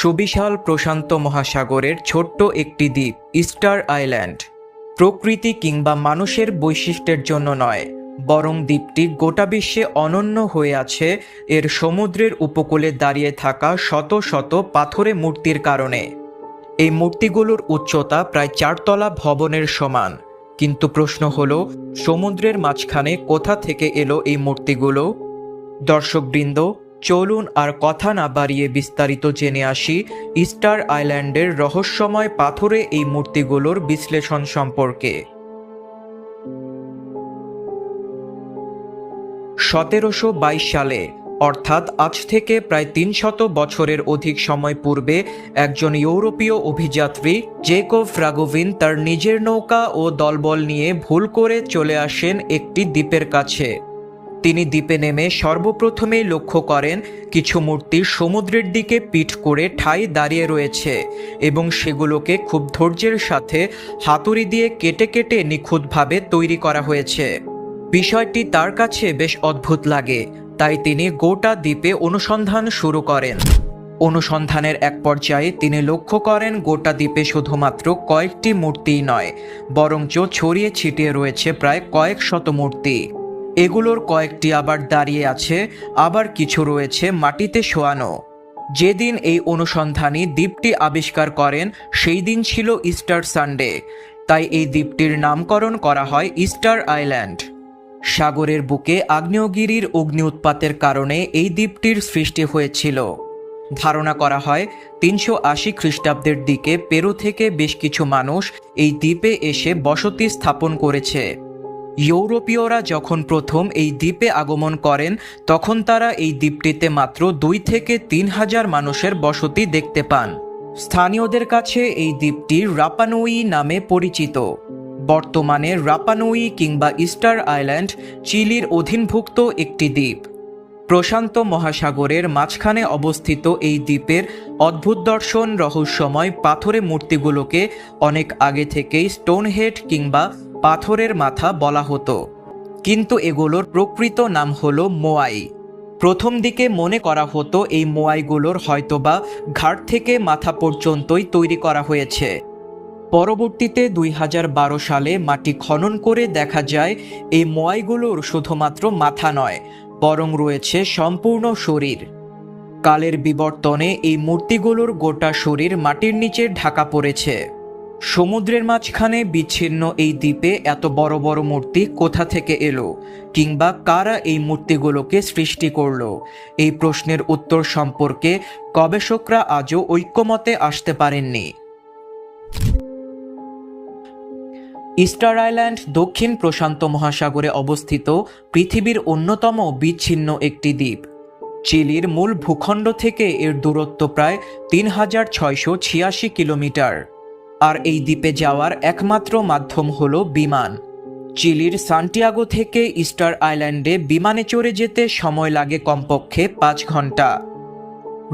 সুবিশাল প্রশান্ত মহাসাগরের ছোট্ট একটি দ্বীপ ইস্টার আইল্যান্ড। প্রকৃতি কিংবা মানুষের বৈশিষ্ট্যের জন্য নয়, বরং দ্বীপটি গোটা বিশ্বে অনন্য হয়ে আছে এর সমুদ্রের উপকূলে দাঁড়িয়ে থাকা শত শত পাথরে মূর্তির কারণে। এই মূর্তিগুলোর উচ্চতা প্রায় চারতলা ভবনের সমান। কিন্তু প্রশ্ন হলো, সমুদ্রের মাঝখানে কোথা থেকে এলো এই মূর্তিগুলো? দর্শকবৃন্দ চলুন আর কথা না বাড়িয়ে বিস্তারিত জেনে আসি ইস্টার আইল্যান্ডের রহস্যময় পাথরে এই মূর্তিগুলোর বিশ্লেষণ সম্পর্কে। সতেরোশো বাইশ সালে, অর্থাৎ আজ থেকে প্রায় তিনশত বছরের অধিক সময় পূর্বে, একজন ইউরোপীয় অভিযাত্রী জেকোভ রাগোভিন তার নিজের নৌকা ও দলবল নিয়ে ভুল করে চলে আসেন একটি দ্বীপের কাছে। তিনি দ্বীপে নেমে সর্বপ্রথমেই লক্ষ্য করেন কিছু মূর্তি সমুদ্রের দিকে পিঠ করে ঠাই দাঁড়িয়ে রয়েছে এবং সেগুলোকে খুব ধৈর্যের সাথে হাতুড়ি দিয়ে কেটে কেটে নিখুঁতভাবে তৈরি করা হয়েছে। বিষয়টি তার কাছে বেশ অদ্ভুত লাগে, তাই তিনি গোটা দ্বীপে অনুসন্ধান শুরু করেন। অনুসন্ধানের এক পর্যায়ে তিনি লক্ষ্য করেন গোটা দ্বীপে শুধুমাত্র কয়েকটি মূর্তিই নয়, বরঞ্চ ছড়িয়ে ছিটিয়ে রয়েছে প্রায় কয়েক শত মূর্তি। এগুলোর কয়েকটি আবার দাঁড়িয়ে আছে, আবার কিছু রয়েছে মাটিতে শোয়ানো। যেদিন এই অনুসন্ধানী দ্বীপটি আবিষ্কার করেন, সেই দিন ছিল ইস্টার সানডে। তাই এই দ্বীপটির নামকরণ করা হয় ইস্টার আইল্যান্ড। সাগরের বুকে আগ্নেয়গিরির অগ্নি উৎপাতের কারণে এই দ্বীপটির সৃষ্টি হয়েছিল। ধারণা করা হয়, তিনশো আশি খ্রিস্টাব্দের দিকে পেরু থেকে বেশ কিছু মানুষ এই দ্বীপে এসে বসতি স্থাপন করেছে। ইউরোপীয়রা যখন প্রথম এই দ্বীপে আগমন করেন, তখন তারা এই দ্বীপটিতে মাত্র দুই থেকে তিন হাজার মানুষের বসতি দেখতে পান। স্থানীয়দের কাছে এই দ্বীপটি রাপানুই নামে পরিচিত। বর্তমানে রাপানুই কিংবা ইস্টার আইল্যান্ড, চিলির অধীনভুক্ত একটি দ্বীপ। প্রশান্ত মহাসাগরের মাঝখানে অবস্থিত এই দ্বীপের অদ্ভুত দর্শন রহস্যময় পাথরে মূর্তিগুলোকে অনেক আগে থেকেই স্টোনহেড কিংবা পাথরের মাথা বলা হতো। কিন্তু এগুলোর প্রকৃত নাম হলো মোয়াই। প্রথম দিকে মনে করা হতো এই মোয়াইগুলোর হয়তোবা ঘাট থেকে মাথা পর্যন্তই তৈরি করা হয়েছে। পরবর্তীতে দুই হাজার বারো সালে মাটি খনন করে দেখা যায়, এই মোয়াইগুলোর শুধুমাত্র মাথা নয়, বরং রয়েছে সম্পূর্ণ শরীর। কালের বিবর্তনে এই মূর্তিগুলোর গোটা শরীর মাটির নিচে ঢাকা পড়েছে। সমুদ্রের মাঝখানে বিচ্ছিন্ন এই দ্বীপে এত বড় বড় মূর্তি কোথা থেকে এলো? কিংবা কারা এই মূর্তিগুলোকে সৃষ্টি করল? এই প্রশ্নের উত্তর সম্পর্কে গবেষকরা আজও ঐক্যমতে আসতে পারেননি। ইস্টার আইল্যান্ড দক্ষিণ প্রশান্ত মহাসাগরে অবস্থিত পৃথিবীর অন্যতম বিচ্ছিন্ন একটি দ্বীপ। চিলির মূল ভূখণ্ড থেকে এর দূরত্ব প্রায় তিন হাজার ছয়শো ছিয়াশি কিলোমিটার। আর এই দ্বীপে যাওয়ার একমাত্র মাধ্যম হল বিমান। চিলির সান্টিয়াগো থেকে ইস্টার আইল্যান্ডে বিমানে চড়ে যেতে সময় লাগে কমপক্ষে পাঁচ ঘণ্টা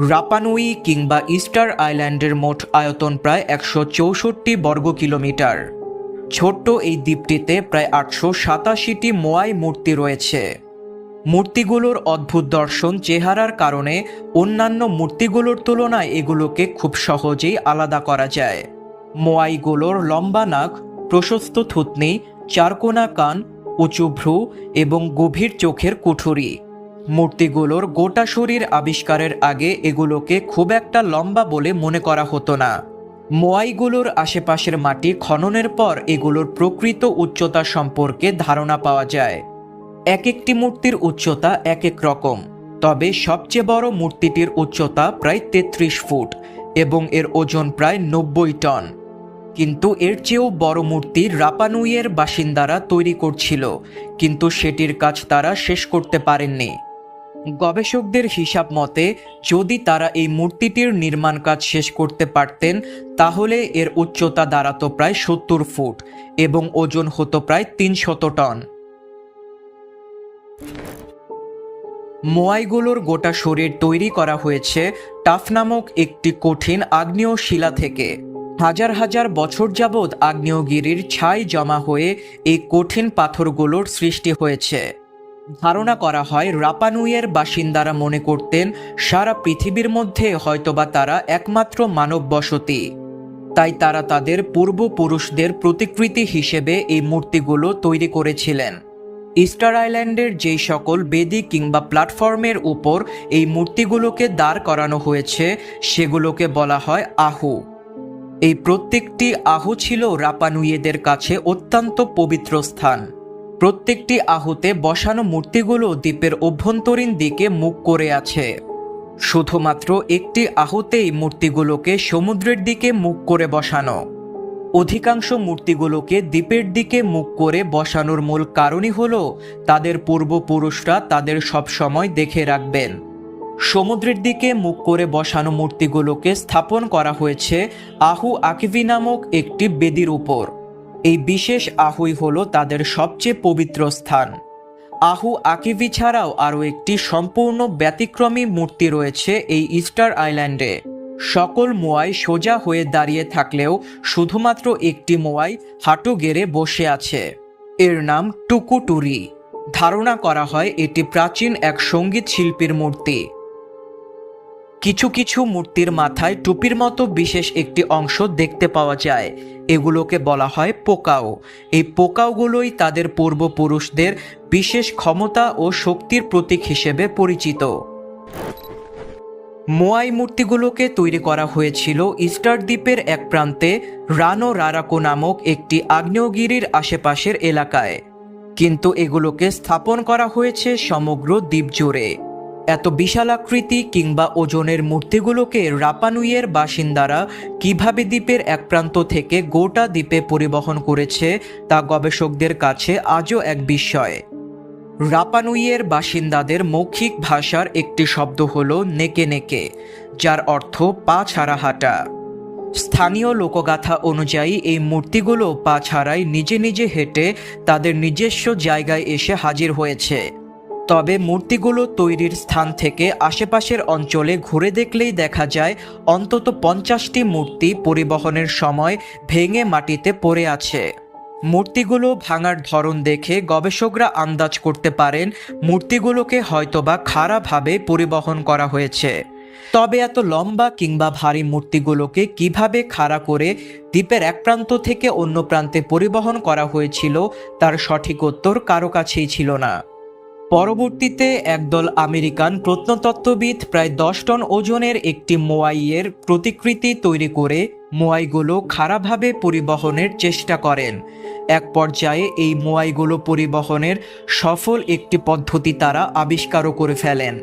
রাপানুই কিংবা ইস্টার আইল্যান্ডের মোট আয়তন প্রায় একশো চৌষট্টি বর্গ কিলোমিটার। ছোট্ট এই দ্বীপটিতে প্রায় আটশো সাতাশিটি মোয়াই মূর্তি রয়েছে। মূর্তিগুলোর অদ্ভুত দর্শন চেহারার কারণে অন্যান্য মূর্তিগুলোর তুলনায় এগুলোকে খুব সহজেই আলাদা করা যায়। মোয়াইগুলোর লম্বা নাক, প্রশস্ত থুতনি, চারকোনা কান, উঁচু ভ্রু এবং গভীর চোখের কুঠুরি। মূর্তিগুলোর গোটা শরীর আবিষ্কারের আগে এগুলোকে খুব একটা লম্বা বলে মনে করা হতো না। মোয়াইগুলোর আশেপাশের মাটি খননের পর এগুলোর প্রকৃত উচ্চতা সম্পর্কে ধারণা পাওয়া যায়। এক একটি মূর্তির উচ্চতা এক এক রকম, তবে সবচেয়ে বড় মূর্তিটির উচ্চতা প্রায় তেত্রিশ ফুট এবং এর ওজন প্রায় নব্বই টন। কিন্তু এর চেয়েও বড় মূর্তি রাপানুইয়ের বাসিন্দারা তৈরি করছিল, কিন্তু সেটির কাজ তারা শেষ করতে পারেননি। গবেষকদের হিসাব মতে, যদি তারা এই মূর্তিটির নির্মাণ কাজ শেষ করতে পারতেন, তাহলে এর উচ্চতা দাঁড়াতো প্রায় সত্তর ফুট এবং ওজন হতো প্রায় তিনশত টন। মোয়াইগুলোর গোটা শরীর তৈরি করা হয়েছে টাফ নামক একটি কঠিন আগ্নেয় শিলা থেকে। হাজার হাজার বছর যাবৎ আগ্নেয়গিরির ছাই জমা হয়ে এই কঠিন পাথরগুলোর সৃষ্টি হয়েছে। ধারণা করা হয় রাপানুইয়ের বাসিন্দারা মনে করতেন, সারা পৃথিবীর মধ্যে হয়তোবা তারা একমাত্র মানব বসতি তাই তারা তাদের পূর্বপুরুষদের প্রতিকৃতি হিসেবে এই মূর্তিগুলো তৈরি করেছিলেন। ইস্টার আইল্যান্ডের যেই সকল বেদি কিংবা প্ল্যাটফর্মের উপর এই মূর্তিগুলোকে দাঁড় করানো হয়েছে, সেগুলোকে বলা হয় আহু। এই প্রত্যেকটি আহু ছিল রাপানুইয়েদের কাছে অত্যন্ত পবিত্র স্থান। প্রত্যেকটি আহুতে বসানো মূর্তিগুলো দ্বীপের অভ্যন্তরীণ দিকে মুখ করে আছে। শুধুমাত্র একটি আহুতেই মূর্তিগুলোকে সমুদ্রের দিকে মুখ করে বসানো। অধিকাংশ মূর্তিগুলোকে দ্বীপের দিকে মুখ করে বসানোর মূল কারণই হল তাদের পূর্বপুরুষরা তাদের সবসময় দেখে রাখবেন। সমুদ্রের দিকে মুখ করে বসানো মূর্তিগুলোকে স্থাপন করা হয়েছে আহু আকিভি নামক একটি বেদির উপর। এই বিশেষ আহুই হল তাদের সবচেয়ে পবিত্র স্থান। আহু আকিভি ছাড়াও আরও একটি সম্পূর্ণ ব্যতিক্রমী মূর্তি রয়েছে এই ইস্টার আইল্যান্ডে। সকল মোয়াই সোজা হয়ে দাঁড়িয়ে থাকলেও শুধুমাত্র একটি মোয়াই হাঁটু গেড়ে বসে আছে। এর নাম টুকুটুরি। ধারণা করা হয় এটি প্রাচীন এক সংগীত শিল্পীর মূর্তি। কিছু কিছু মূর্তির মাথায় টুপির মতো বিশেষ একটি অংশ দেখতে পাওয়া যায়। এগুলোকে বলা হয় পোকাও। এই পোকাওগুলোই তাদের পূর্বপুরুষদের বিশেষ ক্ষমতা ও শক্তির প্রতীক হিসেবে পরিচিত। মোয়াই মূর্তিগুলোকে তৈরি করা হয়েছিল ইস্টার দ্বীপের এক প্রান্তে রানো রারাকো নামক একটি আগ্নেয়গিরির আশেপাশের এলাকায়। কিন্তু এগুলোকে স্থাপন করা হয়েছে সমগ্র দ্বীপ জুড়ে এত বিশাল আকৃতি কিংবা ওজনের মূর্তিগুলোকে রাপানুইয়ের বাসিন্দারা কীভাবে দ্বীপের এক প্রান্ত থেকে গোটা দ্বীপে পরিবহন করেছে তা গবেষকদের কাছে আজও এক বিস্ময়। রাপানুইয়ের বাসিন্দাদের মৌখিক ভাষার একটি শব্দ হল নেকে নেকে, যার অর্থ পা ছাড়া হাঁটা। স্থানীয় লোকগাথা অনুযায়ী এই মূর্তিগুলো পা ছাড়াই নিজে নিজে হেঁটে তাদের নিজস্ব জায়গায় এসে হাজির হয়েছে। তবে মূর্তিগুলো তৈরির স্থান থেকে আশেপাশের অঞ্চলে ঘুরে দেখলেই দেখা যায়, অন্তত পঞ্চাশটি মূর্তি পরিবহনের সময় ভেঙে মাটিতে পড়ে আছে। মূর্তিগুলো ভাঙার ধরন দেখে গবেষকরা আন্দাজ করতে পারেন, মূর্তিগুলোকে হয়তোবা খারাপভাবে পরিবহন করা হয়েছে। তবে এত লম্বা কিংবা ভারী মূর্তিগুলোকে কীভাবে খাড়া করে দ্বীপের এক প্রান্ত থেকে অন্য প্রান্তে পরিবহন করা হয়েছিল, তার সঠিক উত্তর কারও কাছেই ছিল না। পরবর্তীতে একদল আমেরিকান প্রত্নতত্ত্ববিদ প্রায় দশ টন ওজনের একটি মোয়াইয়ের প্রতিকৃতি তৈরি করে মোয়াইগুলো খারাপভাবে পরিবহনের চেষ্টা করেন। এক পর্যায়ে এই মোয়াইগুলো পরিবহনের সফল একটি পদ্ধতি তারা আবিষ্কারও করে ফেলেন।